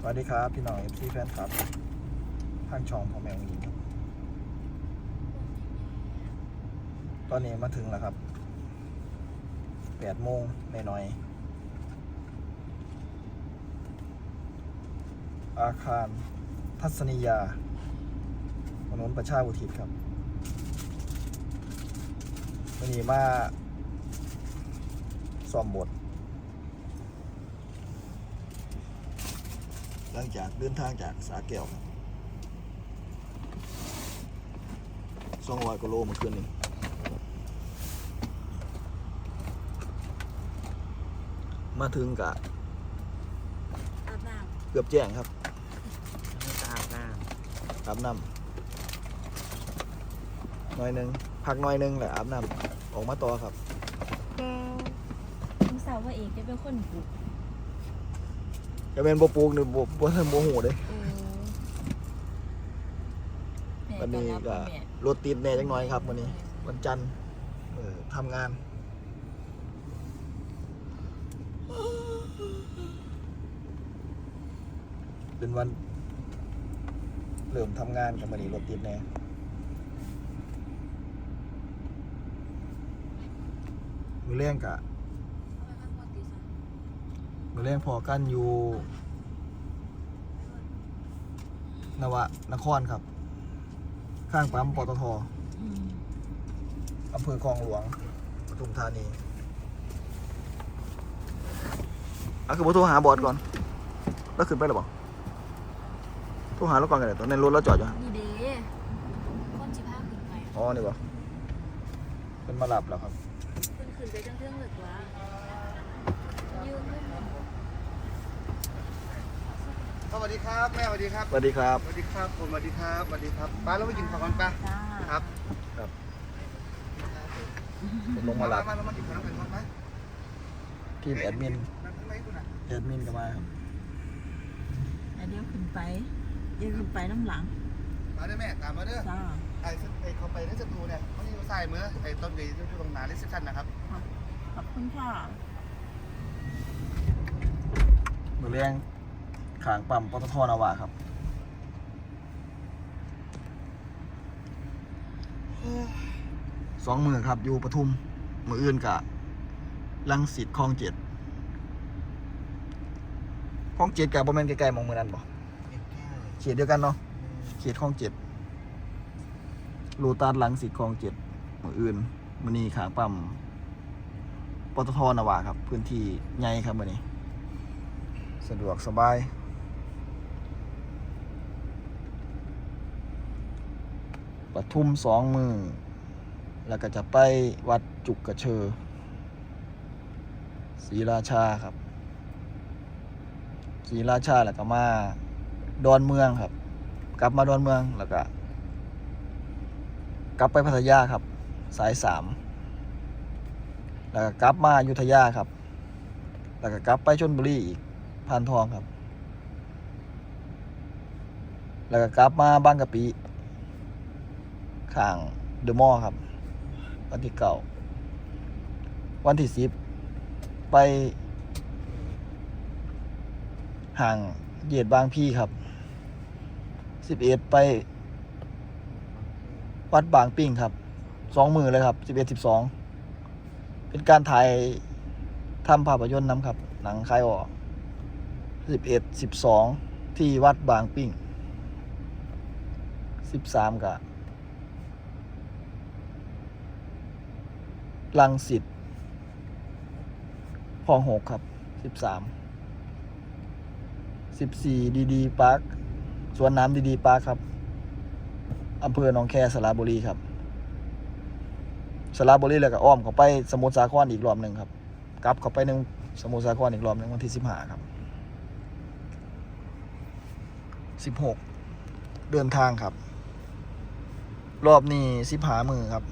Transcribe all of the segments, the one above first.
สวัสดีครับ พี่น้องเอฟซีแฟนครับทางช่องพ่อแมงหญิงครับ ตอนนี้มาถึงแล้วครับแปดโมงหน่อยๆอาคารทัศนียาถนนประชาอุทิศครับวันนี้มาซ้อมบท ลังจากเดินทางจากสาแก้วครับสองร้อยกว่าโลเมื่อคืนนี้มาถึงกะอาบน้เกือบแจ้งครับไม่ตามหน้าอาบน้ำหน่อยหนึ่งพักหน่อยหนึ่งแหละอาบน้ำออกมาต่อครับำแกลุงสาวว่าเอกจะเป็นคนปลูก จะเป็นโบปลูกหรือโบโบทันโบหูเลยเออแม่วันนี้รับก็แม่รถติดแน่จังน้อยครับวันนี้ วันจันทร์เออทำงาน เป็นวัน เริ่มทำงานกันวันนี้รถติดแน่มือเลี้ยงกะ มือเลี้ยงพอกันอยู่นวะนครครับ ข้างปั๊มปตทอืมอำเภอคลองหลวงปทุมธานีอะคือผมโทรหาบอสก่อน แล้วขึ้นไปหรือเปล่าโทรหาแล้วก่อนกันเลยตอนนั้นรถเราจอดอยู่นี่เด้คนสิพาขึ้นไปอ๋อนี่ป่ะเป็นมาหลับแล้วครับ ขึ้นขึ้นไปจังเรื่องเหลือว่ายืนขึ้นมา สวัสดีครับ แม่สวัสดีครับสวัสดีครับ สวัสดีครับผมสวัสดีครับสวัสดีครับป้าเราไปกินข้าวกันปะจ้าครับผมลงมาหลับมาเรามากินข้าวกันปะทีมแอดมินนั่งข้างในกูนะแอดมินก็มาครับแล้วเดี๋ยวขึ้นไปเดี๋ยวขึ้นไปน้ำหลังมาเด้อแม่ตามมาเด้อจ้าไอ้ไอ้เขาไปในสตูเนี่ยเขาอยู่ใส่เมื่อไอ้ต้นเกยอยู่ตรงหน้ารีเซพชันนะครับขอบคุณค่ะมือเลี้ยง ขางปั๊มปตทนาวาครับสองมือครับอยู่ปทุมมืออื่นกะลังสิตคลองเจ็ดคลองเจ็ดกับบแมนไกลๆหมองมือนั้นบ่เขตเดียวกันเนาะเขตคลองเจ็ดโลตัสลังสิตคลองเจ็ดมืออื่นมือนี้ขางปั๊มปตทนาวาครับ พื้นที่ใหญ่ครับมือนี้ สะดวกสบาย ปทุมสองมือ แล้วก็จะไปวัดจุกกระเชอศรีราชาครับศรีราชาแล้วก็มาดอนเมืองครับ กลับมาดอนเมืองแล้วก็กลับไปพัทยาครับ สายสามแล้วก็กลับมาอยุธยาครับ แล้วก็กลับไปชนบุรีอีกพานทองครับ แล้วก็กลับมาบางกะปิ ข้างเดอะมอลล์ครับ วันที่เก่า วันที่สิบไปห่างเหยียดบางพี่ครับสิบเอ็ดไป วัดบางปิ้งครับสองมือเลยครับสิบเอ็ดสิบสองเป็นการถ่ายทำภาพยนตร์น้ำครับ หนังคลายออกสิบเอ็ดสิบสองที่วัดบางปิ้งสิบสามกะ ลังสิตคลองหกครับสิบสามสิบสี่ดีดีปาร์คสวนน้ำดีดีปาร์คครับอำเภอหนองแคสระบุรีครับสระบุรีแล้วก็อ้อมเข้าไปสมุทรสาครอีกรอบหนึ่งครับกลับเข้าไปหนึ่งสมุทรสาครอีกรอบหนึ่งวันที่สิบห้าครับสิบหกเดินทางครับ รอบนี้สิบหามือครับ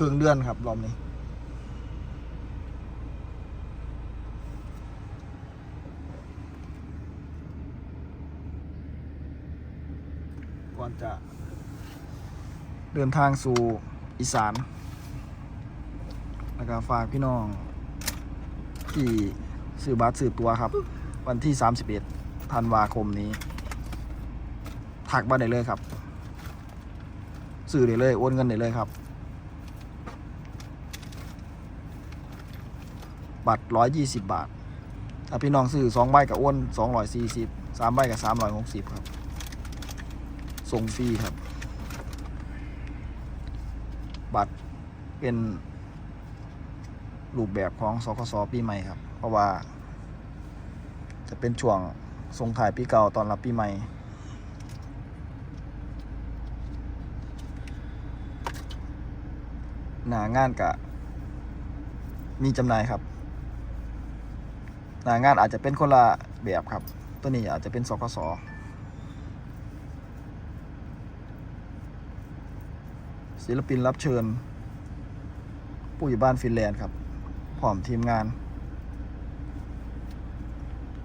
ครึ่งเดือนครับรอบนี้ ก่อนจะเดินทางสู่อีสานแล้วก็ฝากพี่น้อง ที่ซื้อบัตรซื้อตัวครับ วันที่ 31ธันวาคมนี้ ถักมาได้เลยครับ ซื้อได้เลย โอนเงินได้เลยครับ บัตร120บาท ถ้าพี่น้องซื้อ2ใบกับโอน240 3ใบกับ360ครับ ส่งฟรีครับ บัตรเป็นรูปแบบของสคสปีใหม่ครับ เพราะว่า จะเป็นช่วงส่งถ่ายปีเก่าตอนรับปีใหม่หนางานกะ มีจำหน่ายครับ หนางานอาจจะเป็นคนละแบบครับ ตัวนี้อาจจะเป็นสคสศิลปินรับเชิญ ผู้อยู่บ้านฟินแลนด์ครับพร้อมทีมงาน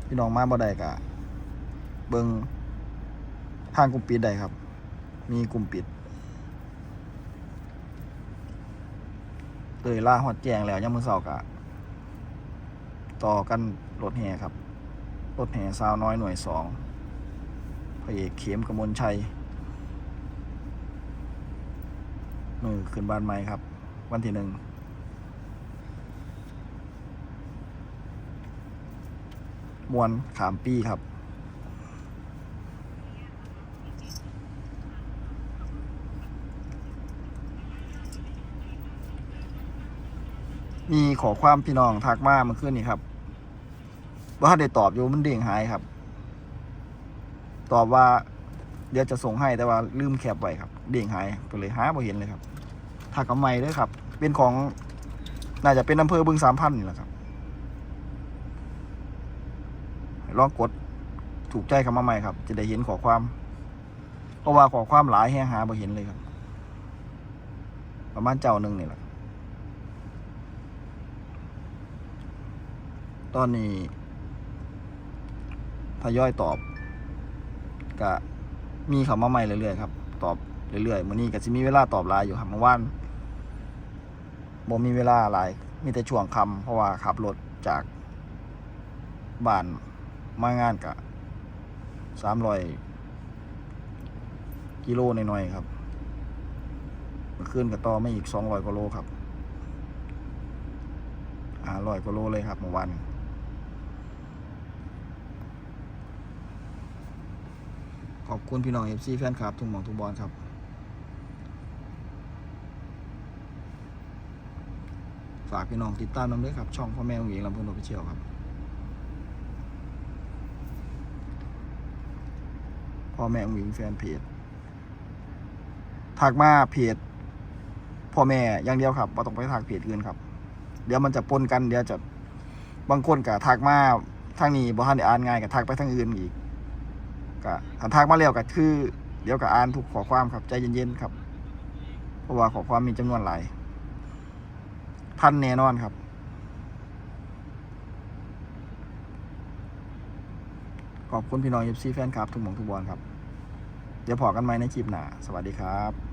พี่น้องมาบ่ได้กะเบิงทางกลุ่มปิดได้ครับ มีกลุ่มปิดเลยล่าหอดแจงแล้วยังมือเสากะ ต่อกัน รถแห่ครับ รถแห่สาวน้อยหน่วยสองพระเอกเข็มกมลชัยมือขึ้นบ้านใหม่ครับ วันที่หนึ่งมวนขามปีครับ มีขอความพี่น้องทักมาเมื่อคืนนี้ครับ ว่าได้ตอบอยู่มันเด้งหายครับ ตอบว่า เดี๋ยวจะส่งให้แต่ว่าลืมแคปไว้ครับ เด้งหายก็เลยหาบ่เห็นเลยครับทักกับไม่ด้วยครับ เป็นของ น่าจะเป็นอำเภอบึงสามพันนี่แหละครับลองกดถูกใจคำมาใหม่ครับ จะได้เห็นขอความเพราะว่าขอความหลายแห้งหาบ่เห็นเลยครับ ประมาณเจ้าหนึ่งนี่แหละตอนนี้ ทยอยตอบกะมีคำมาใหม่เรื่อยๆครับ ตอบเรื่อยๆมื้อนี้ก็สิมีเวลาตอบหลายอยู่ครับเมื่อวานบ่มีเวลาหลายมีแต่ช่วงคำเพราะว่าขับรถจากบ้านมางานกะสามร้อยกิโลหน่อยๆครับเมื่อคืนกับต่อไม่อีกสองร้อยกว่าโลครับอ่าร้อยกว่าโลเลยครับเมื่อวาน ขอบคุณพี่น้องเอฟซีแฟนคลับทุกหมองทุกบอลครับ ฝากพี่น้องติดตามน้ำด้วยครับ ช่องพ่อแม่องหญิงลำพูนโอฟิเชียลครับ พ่อแม่องหญิงแฟนเพจทักมาเพจพ่อแม่อย่างเดียวครับบ่ต้องไปทักเพจอื่นครับ เดี๋ยวมันจะปนกันเดี๋ยวจะบางคนก็ทักมาทางนี้บ่ทันได้อ่านง่ายก็ทักไปทางอื่นอีก ก็ถ้าทักมาแล้วก็คือ เดี๋ยวก็อ่านทุกขอความครับใจเย็นๆครับ เพราะว่าขอความมีจำนวนหลายพันแน่นอนครับ ขอบคุณพี่น้องเอฟซีแฟนคลับทุกหมองทุกบอลครับ เดี๋ยวพอกันไหมในคลิปหน้า สวัสดีครับ